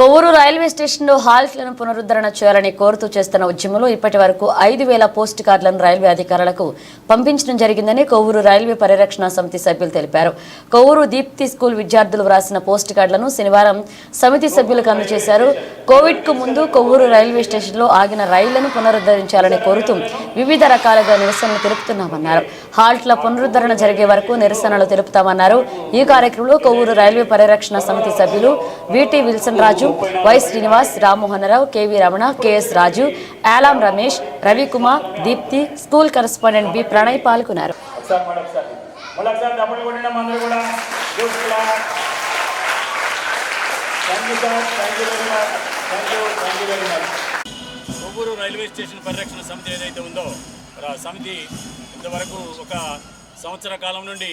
Kovvur railway స్టేషన్లో హాల్ట్లను పునరుద్ధరణ చేయాలని కోరుతూ చేస్తున్న ఉద్యమంలో ఇప్పటి వరకు ఐదు వేల పోస్ట్ కార్డులను రైల్వే అధికారులకు పంపించడం జరిగిందని కొవ్వూరు రైల్వే పరిరక్షణ సమితి సభ్యులు తెలిపారు. కొవ్వూరు దీప్తి స్కూల్ విద్యార్థులు వ్రాసిన పోస్ట్ కార్డులను శనివారం సమితి సభ్యులకు అందజేశారు. కోవిడ్కు ముందు కొవ్వూరు రైల్వే స్టేషన్లో ఆగిన రైళ్ళను పునరుద్ధరించాలని కోరుతూ వివిధ రకాలుగా నిరసనలు తెలుపుతున్నామన్నారు. హాల్ట్ల పునరుద్ధరణ జరిగే వరకు నిరసనలు తెలుపుతామన్నారు. ఈ కార్యక్రమంలో కొవ్వూరు రైల్వే పరిరక్షణ సమితి సభ్యులు VT Wilson Raju Y Srinivas Rammohan Rao KV Ramana KS Raju Alam Ramesh Ravikumar Deepti school correspondent B. Pranay పాల్గొన్నారు. కొవ్వూరు రైల్వే స్టేషన్ పరిరక్షణ సమితి ఏదైతే ఉందో సమితి ఇంతవరకు ఒక సంవత్సర కాలం నుండి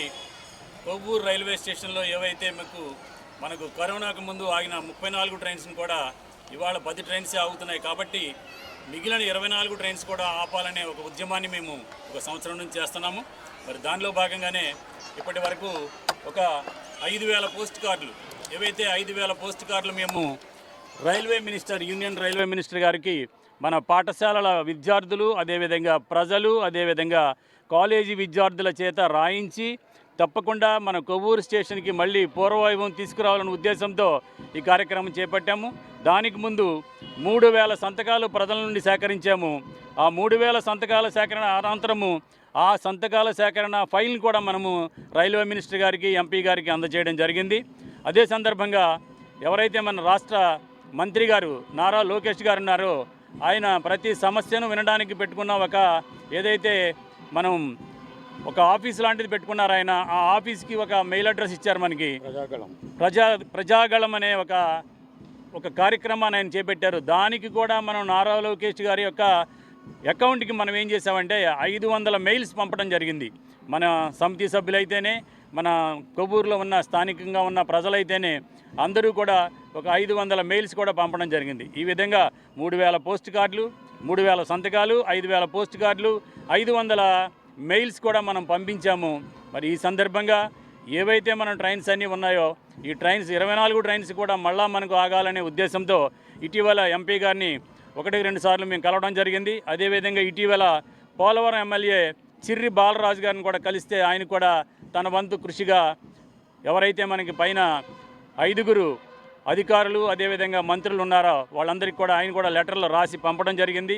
కొవ్వూరు రైల్వే స్టేషన్లో ఏవైతే మీకు మనకు కరోనాకు ముందు ఆగిన ముప్పై నాలుగు ట్రైన్స్ని కూడా ఇవాళ పది ట్రైన్సే ఆగుతున్నాయి కాబట్టి మిగిలిన ఇరవై నాలుగు ట్రైన్స్ కూడా ఆపాలనే ఒక ఉద్యమాన్ని మేము ఒక సంవత్సరం నుంచి చేస్తున్నాము. మరి దానిలో భాగంగానే ఇప్పటి వరకు ఒక ఐదు వేల పోస్ట్ కార్డులు ఏవైతే ఐదు వేల పోస్ట్ కార్డులు మేము railway minister union railway minister గారికి మన పాఠశాలల విద్యార్థులు అదేవిధంగా ప్రజలు అదేవిధంగా కాలేజీ విద్యార్థుల చేత రాయించి తప్పకుండా మన కొవ్వూరు స్టేషన్కి మళ్ళీ పూర్వవైభవం తీసుకురావాలనే ఉద్దేశంతో ఈ కార్యక్రమం చేపట్టాము. దానికి ముందు మూడు వేల సంతకాలు ప్రజల నుండి సేకరించాము. ఆ మూడు వేల సంతకాల సేకరణ అనంతరము ఆ సంతకాల సేకరణ ఫైల్ని కూడా మనము రైల్వే మినిస్టర్ గారికి ఎంపీ గారికి అందజేయడం జరిగింది. అదే సందర్భంగా ఎవరైతే మన రాష్ట్ర మంత్రి గారు నారా లోకేష్ గారు ఉన్నారో ఆయన ప్రతి సమస్యను వినడానికి పెట్టుకున్న ఒక ఏదైతే మనం ఒక ఆఫీస్ లాంటిది పెట్టుకున్నారు ఆయన. ఆ ఆఫీస్కి ఒక మెయిల్ అడ్రస్ ఇచ్చారు మనకి. ప్రజా ప్రజాగళం అనే ఒక ఒక కార్యక్రమాన్ని ఆయన చేపట్టారు. దానికి కూడా మనం నారా లోకేష్ గారి యొక్క అకౌంట్కి మనం ఏం చేసామంటే ఐదు వందల మెయిల్స్ పంపడం జరిగింది. మన సమితి సభ్యులైతేనే మన కొవ్వూరులో ఉన్న స్థానికంగా ఉన్న ప్రజలైతేనే అందరూ కూడా ఒక ఐదు వందల మెయిల్స్ కూడా పంపడం జరిగింది. ఈ విధంగా మూడు వేల పోస్ట్ కార్డులు మూడు వేల సంతకాలు ఐదు వేల పోస్ట్ కార్డులు ఐదు వందల మెయిల్స్ కూడా మనం పంపించాము. మరి ఈ సందర్భంగా ఏవైతే మన ట్రైన్స్ అన్నీ ఉన్నాయో ఈ ట్రైన్స్ ఇరవై నాలుగు ట్రైన్స్ కూడా మళ్ళా మనకు ఆగాలనే ఉద్దేశంతో ఇటీవల ఎంపీ గారిని ఒకటి రెండు సార్లు మేము కలవడం జరిగింది. అదేవిధంగా ఇటీవల పోలవరం ఎమ్మెల్యే చిర్రి బాలరాజు గారిని కూడా కలిస్తే ఆయన కూడా తన వంతు కృషిగా ఎవరైతే మనకి పైన ఐదుగురు అధికారులు అదేవిధంగా మంత్రులు ఉన్నారో వాళ్ళందరికీ కూడా ఆయన కూడా లెటర్లు రాసి పంపడం జరిగింది.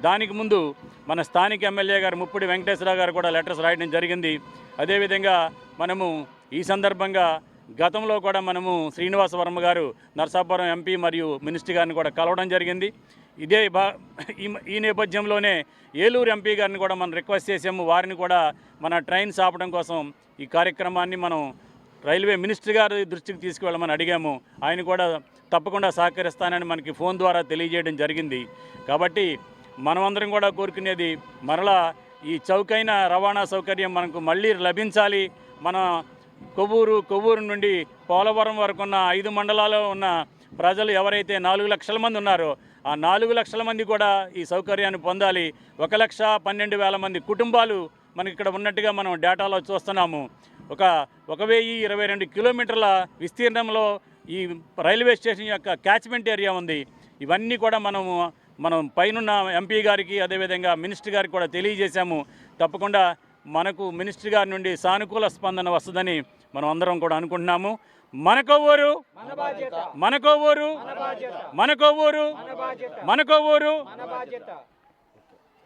దానికి ముందు మన స్థానిక ఎమ్మెల్యే గారు ముప్పుడి వెంకటేశ్వరరావు గారు కూడా లెటర్స్ రాయడం జరిగింది. అదేవిధంగా మనము ఈ సందర్భంగా గతంలో కూడా మనము శ్రీనివాస వర్మ గారు నర్సాపురం ఎంపీ మరియు మినిస్టర్ గారిని కూడా కలవడం జరిగింది. ఇదే బా ఈ- ఈ నేపథ్యంలోనే ఏలూరు ఎంపీ గారిని కూడా మనం రిక్వెస్ట్ చేసాము వారిని కూడా మన ట్రైన్స్ ఆపడం కోసం ఈ కార్యక్రమాన్ని మనం రైల్వే మినిస్టర్ గారి దృష్టికి తీసుకువెళ్ళమని అడిగాము. ఆయన కూడా తప్పకుండా సహకరిస్తానని మనకి ఫోన్ ద్వారా తెలియజేయడం జరిగింది. కాబట్టి మనమందరం కూడా కోరుకునేది మరలా ఈ చౌకైన రవాణా సౌకర్యం మనకు మళ్ళీ లభించాలి. మన కొవ్వూరు కొవ్వూరు నుండి పోలవరం వరకు ఉన్న ఐదు మండలాల్లో ఉన్న ప్రజలు ఎవరైతే నాలుగు లక్షల మంది ఉన్నారో ఆ నాలుగు లక్షల మంది కూడా ఈ సౌకర్యాన్ని పొందాలి. ఒక లక్ష పన్నెండు వేల మంది కుటుంబాలు మనకి ఇక్కడ ఉన్నట్టుగా మనం డేటాలో చూస్తున్నాము. ఒక ఒక వెయ్యి ఇరవై రెండు కిలోమీటర్ల విస్తీర్ణంలో ఈ రైల్వే స్టేషన్ యొక్క క్యాచ్మెంట్ ఏరియా ఉంది. ఇవన్నీ కూడా మనము మనం పైనున్న ఎంపీ గారికి అదేవిధంగా మినిస్టర్ గారికి కూడా తెలియజేశాము. తప్పకుండా మనకు మినిస్టర్ గారి నుండి సానుకూల స్పందన వస్తుందని మనం అందరం కూడా అనుకుంటున్నాము. మనకొవ్వూరు మనకొవ్వూరు మనకొవ్వూరు మనకొవ్వూరు